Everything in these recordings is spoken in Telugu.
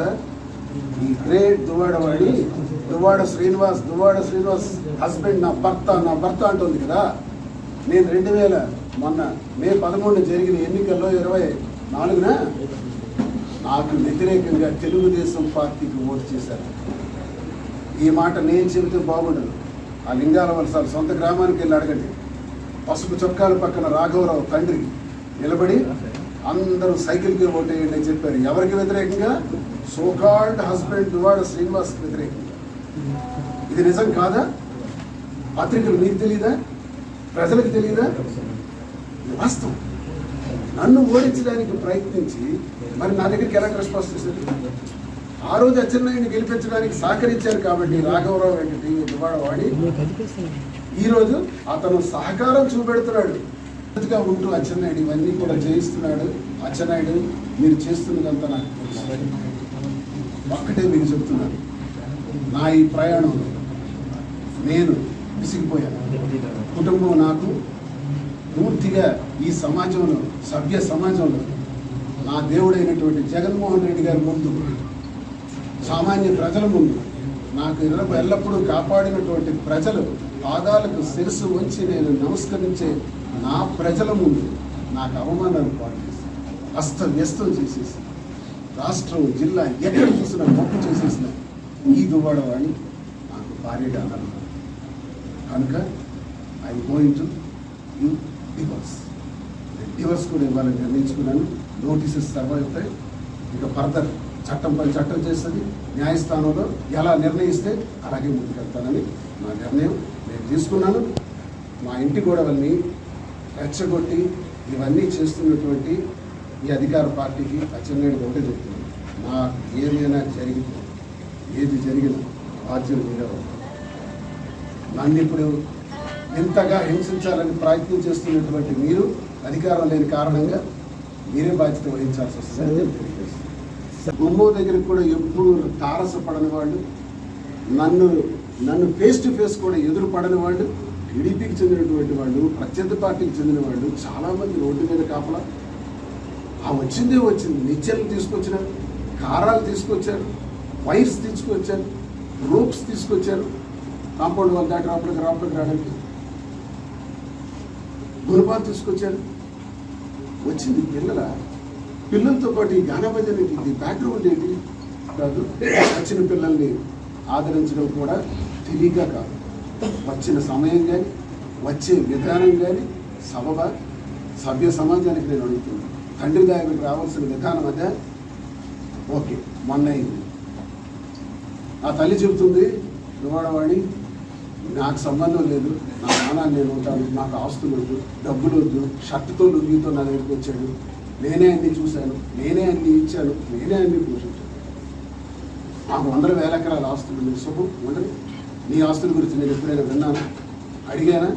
సార్ ఈ గ్రేట్ దువ్వాడవాడి దువ్వాడ శ్రీనివాస్ దువ్వాడ శ్రీనివాస్ హస్బెండ్ నా భర్త నా భర్త అంటుంది కదా. నేను రెండు వేల మొన్న మే పదమూడు జరిగిన ఎన్నికల్లో ఇరవై నాలుగున నాకు వ్యతిరేకంగా తెలుగుదేశం పార్టీకి ఓటు చేశారు. ఈ మాట నేను చెబితే బాగుండదు. ఆ లింగాల వలసాలు సొంత గ్రామానికి వెళ్ళి అడగండి. పసుపు చొక్కాల పక్కన రాఘవరావు తండ్రి నిలబడి అందరూ సైకిల్కి ఓటేయండి అని చెప్పారు. ఎవరికి వ్యతిరేకంగా? సోకాల్డ్ హస్బెండ్ దువాడ శ్రీనివాస్ వ్యతిరేకంగా ఇది నిజం కాదా? పత్రికలు మీకు తెలియదా ప్రజలకు తెలియదా వాస్తవం. నన్ను ఓడించడానికి ప్రయత్నించి మరి నా దగ్గరికి ఎలా రెస్పాన్స్ చేశారు? ఆ రోజు అచ్చెన్నాయుడిని గెలిపించడానికి సహకరించారు కాబట్టి రాఘవరావు వెంకటి దువాడ వాడి అతను సహకారం చూపెడుతున్నాడు. గా ఉంటూ అచ్చెన్నాయుడు ఇవన్నీ కూడా జయిస్తున్నాడు. అచ్చెన్నాయుడు మీరు చేస్తున్నదంతా నాకు తెలుసు. ఒక్కటే మీకు చెప్తున్నాను నా ఈ ప్రయాణంలో నేను విసిగిపోయాను. కుటుంబం నాకు పూర్తిగా ఈ సమాజంలో సభ్య సమాజంలో నా దేవుడైనటువంటి జగన్మోహన్ రెడ్డి గారి ముందు సామాన్య ప్రజల ముందు నాకు ఎల్లప్పుడూ కాపాడినటువంటి ప్రజలు పాదాలకు శిరస్సు వచ్చి నేను నమస్కరించే నా ప్రజల ముందు నాకు అవమానాలు పాటు చేసి అస్తవ్యస్తం చేసేసి రాష్ట్రం జిల్లా ఎక్కడ చూసినా మొక్కు చేసేసిన ఈ అని నాకు భార్యగా అన్నారు కనుక I going to you divorce divorce కూడా ఇవ్వాలని నిర్ణయించుకున్నాను. నోటీసెస్ సర్వ్ అవుతాయి ఇక ఫర్దర్ చట్టం పై చట్టం చేస్తుంది. న్యాయస్థానంలో ఎలా నిర్ణయిస్తే అలాగే ముందుకెళ్తానని నా నిర్ణయం నేను తీసుకున్నాను. మా ఇంటి గోడవల్ని రెచ్చగొట్టి ఇవన్నీ చేస్తున్నటువంటి ఈ అధికార పార్టీకి అచ్చెన్నాయుడు ఒకటే చెప్తున్నాను నా ఏమైనా జరిగితే ఏది జరిగినా బాధ్యులు మీరే నన్ను ఇప్పుడు ఇంతగా హింసించాలని ప్రయత్నం చేస్తున్నటువంటి మీరు అధికారం లేని కారణంగా మీరే బాధ్యత వహించాల్సి వస్తుంది గుమ్మో దగ్గరికి కూడా ఎప్పుడు తారసపడని వాళ్ళు నన్ను నన్ను ఫేస్ టు ఫేస్ కూడా ఎదురు పడని వాళ్ళు టీడీపీకి చెందినటువంటి వాళ్ళు ప్రత్యర్థి పార్టీకి చెందిన వాళ్ళు చాలామంది రోడ్డు మీద కాపలా ఆ వచ్చిందే వచ్చింది. నిచ్చెలు తీసుకొచ్చినారు కారాలు తీసుకొచ్చారు వైర్స్ తీసుకొచ్చారు రూప్స్ తీసుకొచ్చారు. కాంపౌండ్ వాళ్ళ దాటి లోపలికి లోపలికి రావడానికి గురుబాలు తీసుకొచ్చారు. వచ్చింది పిల్లల పిల్లలతో పాటు ఈ గానభజన ఇది బ్యాక్గ్రౌండ్ ఏంటి? కాదు వచ్చిన పిల్లల్ని ఆదరించడం కూడా తెలియక కాదు. వచ్చిన సమయం కానీ వచ్చే విధానం కానీ సభ సభ్య సమాజానికి నేను అడుగుతున్నాను. తండ్రి దానికి రావాల్సిన విధానం అదే. ఓకే మొన్న అయింది ఆ తల్లి చెబుతుంది నువ్వాడవాడి నాకు సంబంధం లేదు నా నాన్న నేను ఉంటాను నాకు ఆస్తులు వద్దు డబ్బులు వద్దు షర్టుతో లుంగితో నా దగ్గరికి వచ్చాడు. నేనే అన్ని చూశాను నేనే అన్ని ఇచ్చాను నేనే అన్ని పోషించాను. నాకు వందల వేల ఎకరాల ఆస్తులు ఉన్నాయి శుభం ఉండదు నీ ఆస్తుల గురించి నేను ఎప్పుడైనా విన్నాను? అడిగానా?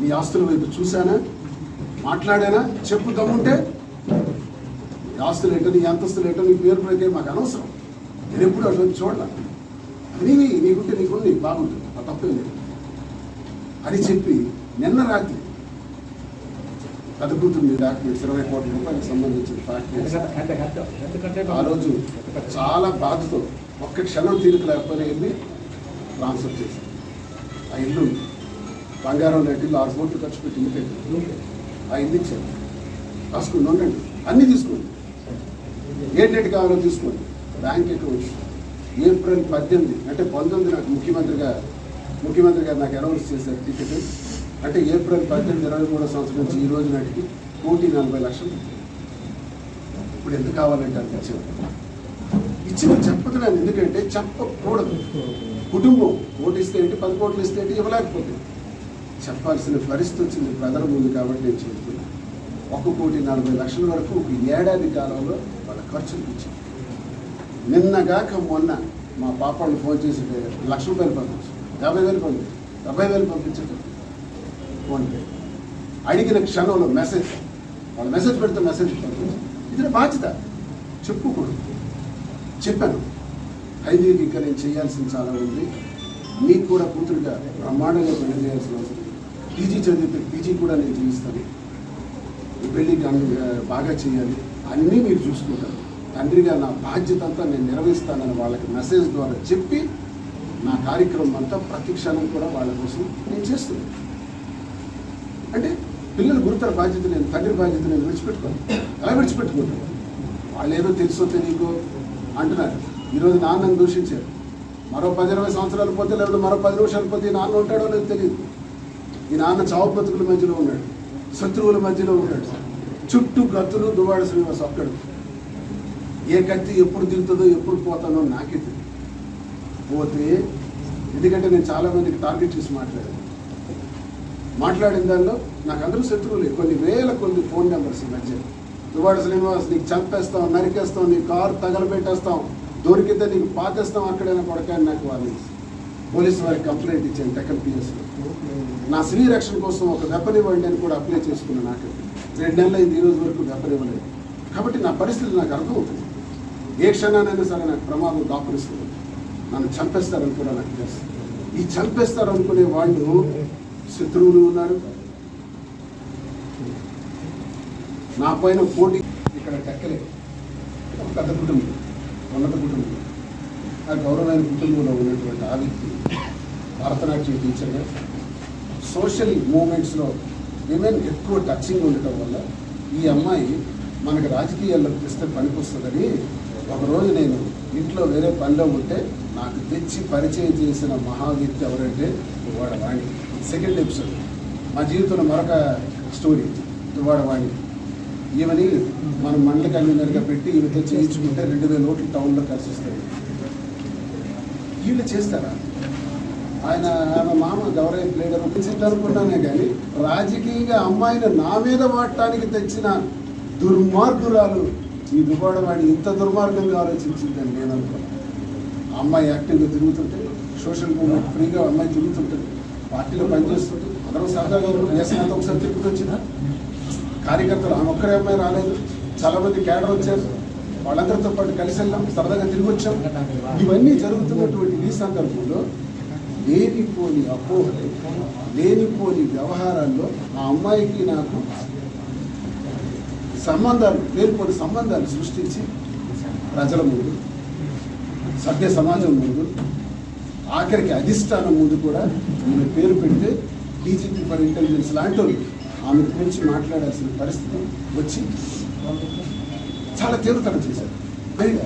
నీ ఆస్తుల వైపు చూశానా? మాట్లాడానా? చెప్పు దమ్ముంటే ఆస్తులు ఏంటో నీ అంతస్తులు ఏంటో నీ పేరు ప్రకారం మాకు అనవసరం. నేను ఎప్పుడు అటువంటి చూడాల నీవి నీకుంటే నీకుంది బాగుంటుంది. ఆ తప్పేం లేదు. అని చెప్పి నిన్న రాత్రి మీద డాక్యుమెంట్స్ ఇరవై కోట్ల రూపాయలకు సంబంధించిన డాక్యుమెంట్స్ ఆ రోజు చాలా బాధతో ఒక్క క్షణం తీరిక వెళ్ళి ట్రాన్స్ఫర్ చేశాను ఆ ఇల్లు బంగారం ఇల్లు ఆరు కోట్లు ఖర్చు పెట్టి. ఆ ఇల్లు ఇచ్చాను రాసుకుని ఉండండి. అన్నీ తీసుకోండి ఏంటంటే కావాలో చూసుకోండి బ్యాంక్ అకౌంట్ ఏప్రిల్ పద్దెనిమిది. అంటే పంతొమ్మిది నాకు ముఖ్యమంత్రిగా ముఖ్యమంత్రి గారు నాకు అనౌన్స్ చేశారు టికెట్ అంటే ఏప్రిల్ పద్దెనిమిది ఇరవై మూడో సంవత్సరం నుంచి ఈ రోజు నాటికి కోటి నలభై లక్షలు. ఇప్పుడు ఎంత కావాలంటే అంత ఇచ్చిన ఇచ్చిన చెప్పతున్నాను ఎందుకంటే చెప్పకూడదు. కుటుంబం ఓటు ఇస్తే ఏంటి పది కోట్లు ఇస్తే ఏంటి ఇవ్వలేకపోతే. చెప్పాల్సిన పరిస్థితి వచ్చింది. ప్రజల ముందు కాబట్టి నేను చెప్తున్నాను. ఒక కోటి నలభై లక్షల వరకు ఒక ఏడాది కాలంలో వాళ్ళ ఖర్చులు ఇచ్చింది నిన్నగాక మొన్న మా పాప ఫోన్ చేసి లక్ష రూపాయలు పంపించు యాభై వేలు పంపించు డెబ్బై వేలు పంపించండి ఫోన్పే అడిగిన క్షణంలో మెసేజ్. వాళ్ళు మెసేజ్ పెడితే మెసేజ్ పంపించు ఇది బాధ్యత. చెప్పుకూడదు చెప్పాను. ఐదుగురికి ఇంకా నేను చేయాల్సిన చాలా ఉంది. మీకు కూడా కూతురుగా బ్రహ్మాండంగా పెళ్ళి చేయాల్సిన అవసరం పీజీ చదివితే పీజీ కూడా నేను చేయిస్తాను. ఈ పెళ్ళి బాగా చేయాలి. అన్నీ మీరు చూసుకుంటారు. తండ్రిగా నా బాధ్యత అంతా నేను నిర్వహిస్తానని వాళ్ళకి మెసేజ్ ద్వారా చెప్పి నా కార్యక్రమం అంతా ప్రతి క్షణం కూడా వాళ్ళ కోసం నేను చేస్తున్నాను. అంటే పిల్లల గురుతర బాధ్యత నేను తండ్రి బాధ్యత నేను విడిచిపెట్టుకోను ఎలా విడిచిపెట్టుకుంటాను వాళ్ళు ఏదో తెలుసో తెలియకో అంటున్నారు. ఈరోజు నాన్నను దూషించారు. మరో పది ఇరవై సంవత్సరాలు పోతే లేకపోతే మరో పది నిమిషాలు పోతే ఈ నాన్న ఉంటాడో లేదో తెలియదు. ఈ నాన్న చావు బతుకుల మధ్యలో ఉన్నాడు. శత్రువుల మధ్యలో ఉన్నాడు చుట్టూ కత్తులు దువాడ శ్రీనివాస్ అక్కడ. ఏ కత్తి ఎప్పుడు దిగుతుందో ఎప్పుడు పోతానో నాకే తెలియదు పోతే ఎందుకంటే నేను చాలా మందికి టార్గెట్ చేసి మాట్లాడాను. మాట్లాడిన దానిలో నాకు అందరూ శత్రువులే. కొన్ని వేల కొన్ని ఫోన్ నెంబర్స్ ఈ మధ్య. దువాడ శ్రీనివాస్ నీకు చంపేస్తాం నరికేస్తాం నీ కారు తగలబెట్టేస్తాం దొరికితే నీకు పాతేస్తాం అక్కడైనా కొడకాని నాకు వాళ్ళు పోలీసు వారికి కంప్లైంట్ ఇచ్చాను టెక్కల్ నా స్త్రీ రక్షణ కోసం ఒక వెపన్ ఇవ్వండి అని కూడా అప్లై చేసుకున్నాను నాకు. రెండు నెలలు అయింది ఈ రోజు వరకు వెపన్ ఇవ్వలేదు. కాబట్టి నా పరిస్థితి నాకు అర్థమవుతుంది ఏ క్షణానైనా సరే నాకు ప్రమాదం దాపురిస్తుంది. నన్ను చంపేస్తారని కూడా నాకు తెలుసు. ఈ చంపేస్తారు అనుకునే వాళ్ళు శత్రువులు ఉన్నారు. నా పైన పోటీ ఇక్కడ టెక్కలే. ఒక పెద్ద కుటుంబం ఉన్నత కుటుంబం. ఆ గౌరవమైన కుటుంబంలో ఉన్నటువంటి ఆ వ్యక్తి భరతనాట్యం టీచర్గా సోషల్ మూమెంట్స్లో విమెన్ ఎక్కువ టచింగ్ ఉండటం వల్ల ఈ అమ్మాయి మనకు రాజకీయాల్లో తెస్తే పనికొస్తుందని ఒకరోజు నేను ఇంట్లో వేరే పనిలో ఉంటే నాకు తెచ్చి పరిచయం చేసిన మహా వ్యక్తి ఎవరంటే దువ్వాడ వాణి సెకండ్ ఎపిసోడ్ మా జీవితంలో మరొక స్టోరీ దువ్వాడ వాణి ఈమెని మనం మండల కన్వీనర్గా పెట్టి ఈమెతో చేయించుకుంటే రెండు వేల ఓట్లు టౌన్లో కలిసి వస్తాయి. వీళ్ళు చేస్తారా? ఆయన ఆమె మామ గౌరవ లీడర్ అనుకున్నానే కానీ రాజకీయంగా అమ్మాయిని నా మీద వాడటానికి తెచ్చిన దుర్మార్గురాలు ఈ దుబాడవాడిని ఇంత దుర్మార్గంగా ఆలోచించిందని నేను అనుకున్నాను అమ్మాయి యాక్టివ్గా తిరుగుతుంటే సోషల్ మీడియా ఫ్రీగా అమ్మాయి తిరుగుతుంటుంది పార్టీలో పనిచేస్తుంటుంది అందరం సరదాగా వేసినంత ఒకసారి తిప్పుకొచ్చిన కార్యకర్తలు ఆమె ఒక్కరే అమ్మాయి రాలేదు. చాలా మంది క్యాడర్ వచ్చారు. వాళ్ళందరితో పాటు కలిసి వెళ్ళాం సరదాగా తిరిగి వచ్చాం ఇవన్నీ జరుగుతున్నటువంటి ఈ సందర్భంలో లేనిపోని అపోహలు లేనిపోని వ్యవహారాల్లో ఆ అమ్మాయికి నాకు సంబంధాలు లేనిపోని సంబంధాలు సృష్టించి ప్రజల ముందు సభ్య సమాజం ముందు ఆఖరికి అధిష్టానం ముందు కూడా ఆమె పేరు పెడితే డీజీపీ ఫర్ ఇంటెలిజెన్స్ లాంటి వాళ్ళు ఆమె గురించి మాట్లాడాల్సిన పరిస్థితి వచ్చి చాలా తీవ్రతరం చేశారు. పైగా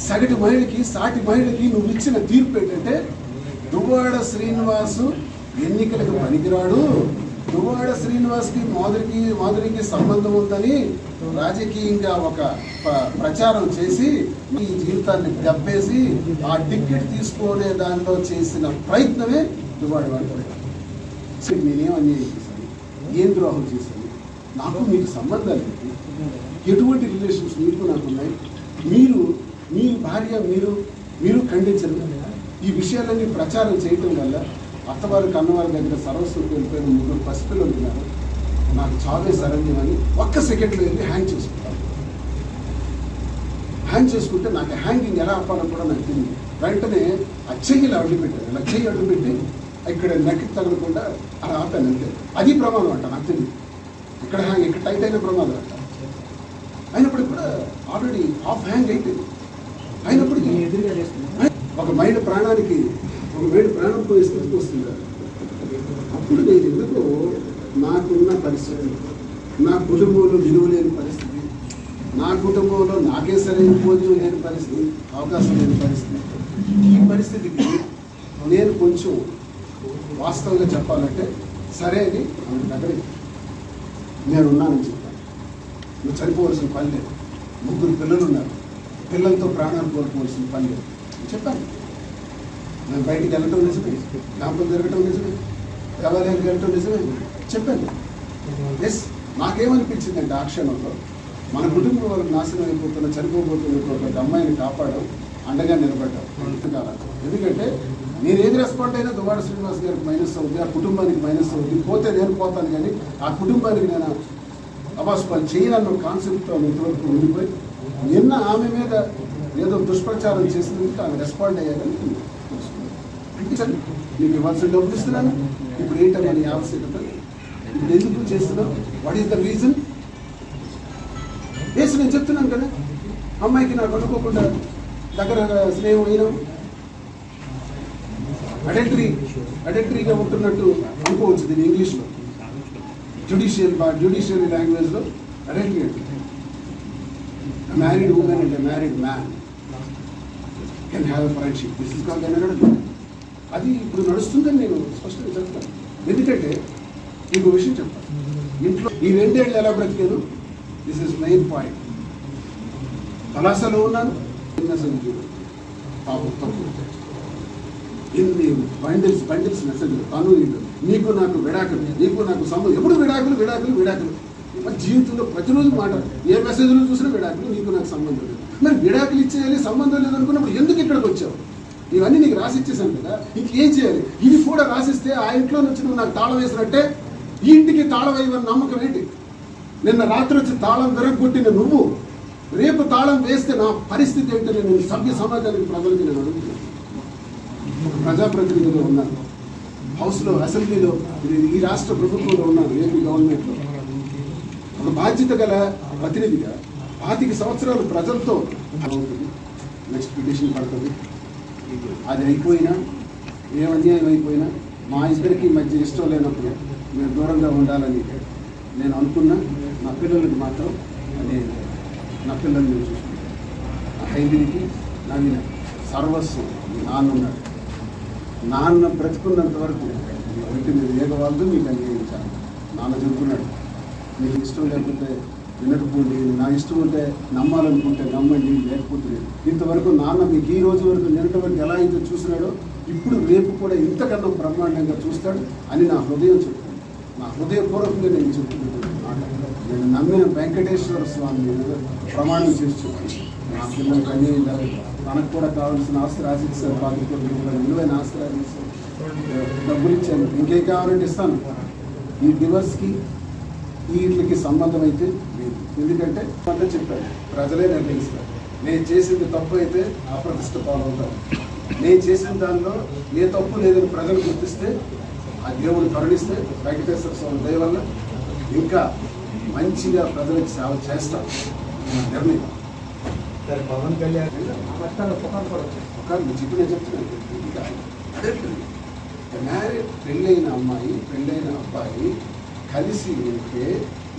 సగటు మహిళకి సాటి మహిళకి నువ్వు ఇచ్చిన తీర్పు ఏంటంటే దువ్వాడ శ్రీనివాసు ఎన్నికలకు పనికిరాడు. దువ్వాడ శ్రీనివాస్కి మాధురికి మాధురికి సంబంధం ఉందని రాజకీయంగా ఒక ప- ప్రచారం చేసి ఈ జీవితాన్ని దెబ్బేసి ఆ టికెట్ తీసుకునే దానిలో చేసిన ప్రయత్నమే దువ్వాడ వాడు నేనేమని చేశాను? ఏం ద్రోహం చేశాను? నాకు మీకు సంబంధం లేదు. ఎటువంటి రిలేషన్స్ మీకు నాకు ఉన్నాయి? మీరు మీ భార్య మీరు మీరు ఖండించరు ఈ విషయాలన్నీ ప్రచారం చేయటం వల్ల అత్తవారు కన్నవారి దగ్గర సర్వస్వం వెళ్ళిపోయిన ముగ్గురు పసిపిల్లలు ఉన్నారు. నాకు చావే సరణ్యం అని ఒక్క సెకండ్లో వెళ్ళి హ్యాంగ్ చేసుకుంటాను. హ్యాంగ్ చేసుకుంటే నాకు హ్యాంగింగ్ ఎలా ఆపాలో కూడా నాకు తెలియదు. వెంటనే ఆ చెయ్యిలో అడ్డు పెట్టాను. ఇలా చెయ్యి పెట్టి ఇక్కడ నెక్కి తగలకుండా అలా ఆపాను అంతే. అది ప్రమాదం అంట నాకు తెలియదు. ఇక్కడ హ్యాంగ్ ఇక్కడ టైట్ అయిన ప్రమాదం అంట. ఆల్రెడీ హాఫ్ హ్యాంగ్ అయిపోయింది అయినప్పటికీ ఒక మైండ్ ప్రాణానికి ఒక మైండ్ ప్రాణం పోయే స్థితికి వస్తుంది. అప్పుడు నేను ఎందుకు నాకున్న పరిస్థితి నా కుటుంబంలో విలువ లేని పరిస్థితి నా కుటుంబంలో నాకే సరైన భోజనం లేని పరిస్థితి అవకాశం లేని పరిస్థితి ఈ పరిస్థితికి నేను కొంచెం వాస్తవంగా చెప్పాలంటే సరే అని ఆమె దగ్గరికి నేను ఉన్నానని చెప్పాను. నువ్వు చనిపోవలసిన పని లేదు. ముగ్గురు పిల్లలు ఉన్నారు. పిల్లలతో ప్రాణాలు కోల్పోవలసిన పని లేదు. చెప్పాను నేను బయటికి వెళ్ళటం నిజమే. క్యాంపులు తిరగటం నిజమే. దేవాలయానికి వెళ్ళటం నిజమే. చెప్పాను ఎస్ నాకేమనిపించిందంటే ఆ క్షణంలో మన కుటుంబం వరకు నాశనం అయిపోతున్న చనిపోబోతున్నటువంటి అమ్మాయిని కాపాడడం అండగా నిలబడ్డాం ఎందుకంటే నేను ఏది రెస్పాండ్ అయినా దువాడ శ్రీనివాస్ గారికి మైనస్ అవుతుంది ఆ కుటుంబానికి మైనస్ అవుతుంది పోతే నేను పోతాను కానీ ఆ కుటుంబానికి నేను అబాస్ పని చేయనన్న కాన్సెప్ట్తో ఇంతవరకు ఉండిపోయి నిన్న ఆమె మీద ఏదో దుష్ప్రచారం చేసినందుకు ఆమె రెస్పాండ్ అయ్యారని తెలుసుకున్నాను. అంటే నీకు ఇవ్వాల్సిన డబ్బులు ఇస్తున్నాను. ఇప్పుడు ఏంటని ఆవశ్యకత? ఇప్పుడు ఎందుకు చేస్తున్నావు? వాట్ ఈస్ ద రీజన్ వేసి నేను చెప్తున్నాను కదా. అమ్మాయికి నాకు అనుకోకుండా దగ్గర స్నేహం అయినా అడల్టరీ అడల్టరీగా ఉంటున్నట్టు అనుకోవచ్చు దీని ఇంగ్లీష్లో. జుడిషియల్ జుడిషియల్ లాంగ్వేజ్లో adultery married women and married man can have friendship this is call అనడం అది ఇప్పుడు నడుస్తుందని నేను స్పష్టంగా చెప్తాను. ఎందుకంటే మీకు విషయం చెప్తాను. ఇంట్లో ఈ రెండేళ్ళు ఎలా బ్రతికాను? దిస్ ఇస్ మెయిన్ పాయింట్ కళాశాలలో ఉన్నాను. మెసేజ్ పాపం తప్పు. ఇన్ని బండిల్స్ బండిల్స్ మెసేజ్ కానూనీలు నీకు నాకు విడాకులు నీకు నాకు సంబంధం ఎప్పుడు విడాకులు విడాకులు విడాకులు. జీవితంలో ప్రతిరోజు మాట ఏ మెసేజ్లు చూసినా విడాకులు నీకు నాకు సంబంధం లేదు. మరి విడాకులు ఇచ్చేయాలి సంబంధం లేదు అనుకున్నప్పుడు ఎందుకు ఇక్కడికి వచ్చావు? ఇవన్నీ నీకు రాసి ఇచ్చేసాను కదా ఇంకేం చేయాలి? ఇది కూడా రాసిస్తే ఆ ఇంట్లో నుంచి నువ్వు నాకు తాళం వేసినట్టే? ఈ ఇంటికి తాళం వేయమని నమ్మకం ఏంటి? నిన్న రాత్రి వచ్చి తాళం విరగొట్టిన నువ్వు రేపు తాళం వేస్తే నా పరిస్థితి ఏంటంటే నేను సభ్య సమాజానికి ప్రజలకి నేను అడుగుతున్నాను. ప్రజాప్రతినిధులు ఉన్నాను హౌస్లో అసెంబ్లీలో ఈ రాష్ట్ర ప్రభుత్వంలో ఉన్నాను ఏపీ గవర్నమెంట్లో. ఒక బాధ్యత గల ప్రతినిధిగా పాతిక సంవత్సరాలు ప్రజలతో అవుతుంది. నెక్స్ట్ పిటిషన్ పడుతుంది. అది అయిపోయినా ఏ అన్యాయం అయిపోయినా మా ఇద్దరికి మధ్య ఇష్టం లేనప్పుడు మేము దూరంగా ఉండాలని నేను అనుకున్నా. నా పిల్లలకి మాత్రం అది నా పిల్లల్ని నేను చూసుకుంటాను. నా హైదరికి నన్ను సర్వస్వం నాన్న ఉన్నాడు నాన్న బ్రతుకున్నంత వరకు మీ ఒంటి మీద ఏగవాళ్ళు మీకు అంగీకరించాలి నాన్న చెబుతున్నాడు మీకు ఇష్టం లేకపోతే వినకపోండి నా ఇష్టం ఉంటే నమ్మాలనుకుంటే నమ్మండి లేకపోతే ఇంతవరకు నాన్న మీకు ఈ రోజు వరకు నిన్నటి వరకు ఎలా అయితే చూసినాడో ఇప్పుడు రేపు కూడా ఇంతకన్నా బ్రహ్మాండంగా చూస్తాడు అని నా హృదయం చెప్తుంది. నా హృదయపూర్వకంగా నేను చెప్తున్నాను నేను నమ్మిన వెంకటేశ్వర స్వామి ప్రమాణం చేసి చెప్పాను పిల్లలకి అన్యాయం మనకు కూడా కావాల్సిన ఆస్తులు ఆశిస్తాను పాతి విలువైన ఆస్తులు ఆశిస్తాను డబ్బులు ఇచ్చాను ఇంకేం కావాలంటే ఇస్తాను. ఈ డివర్స్కి వీటికి సంబంధం అయితే లేదు. ఎందుకంటే అంటే చెప్పాను ప్రజలే నిర్ణయిస్తారు. నేను చేసింది తప్పు అయితే అప్రతిష్ట పాలవుతారు. నేను చేసిన దానిలో ఏ తప్పు లేదని ప్రజలు గుర్తిస్తే ఆ దేవుడు కరుణిస్తే వెంకటేశ్వర స్వామి దయ వల్ల ఇంకా మంచిగా ప్రజలకు సేవ చేస్తాను నిర్ణయం. సరే పవన్ కళ్యాణ్ నేను చెప్తున్నాను. అదే మ్యారేజ్ పెళ్ళైన అమ్మాయి పెళ్ళైన అబ్బాయి కలిసి ఉంటే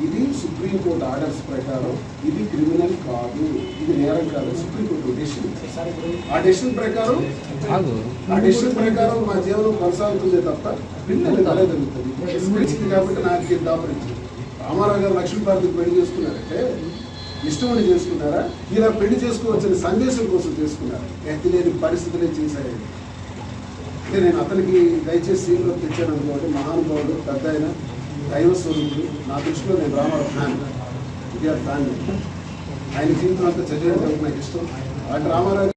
ఇది సుప్రీంకోర్టు ఆర్డర్స్ ప్రకారం ఇది క్రిమినల్ కాదు. ఇది నేరం కాదు. Supreme court decision. సార్ ఇప్పుడు ఆ డెసిషన్ ప్రకారం ఆ డెసిషన్ ప్రకారం మా జీవనం కొనసాగుతుందే తప్ప పిల్లలు తల్లిదండ్రుతుంది ఇష్టం కాబట్టి నాకు ఇది దాపరించింది. రామారావు గారు లక్ష్మీపార్వతికి పెళ్ళి చేసుకున్నారంటే ఇష్టం ఉండి చేసుకున్నారా ఇలా పెళ్ళి చేసుకోవచ్చని సందేశం కోసం చేసుకున్నారు? ఎత్తి లేని పరిస్థితులే చేశారు అంటే నేను అతనికి దయచేసి సీన్లో తెచ్చాను అనుకోండి. మహానుభావుడు పెద్ద ఆయన దైవ స్వరూపుడు. నా దృష్టిలో నేను రామారావు ఫ్యాన్. ఇది ఫ్యాన్. ఆయన జీవితం అంతా చదివేందుకు నాకు ఇష్టం. అంటే రామారావు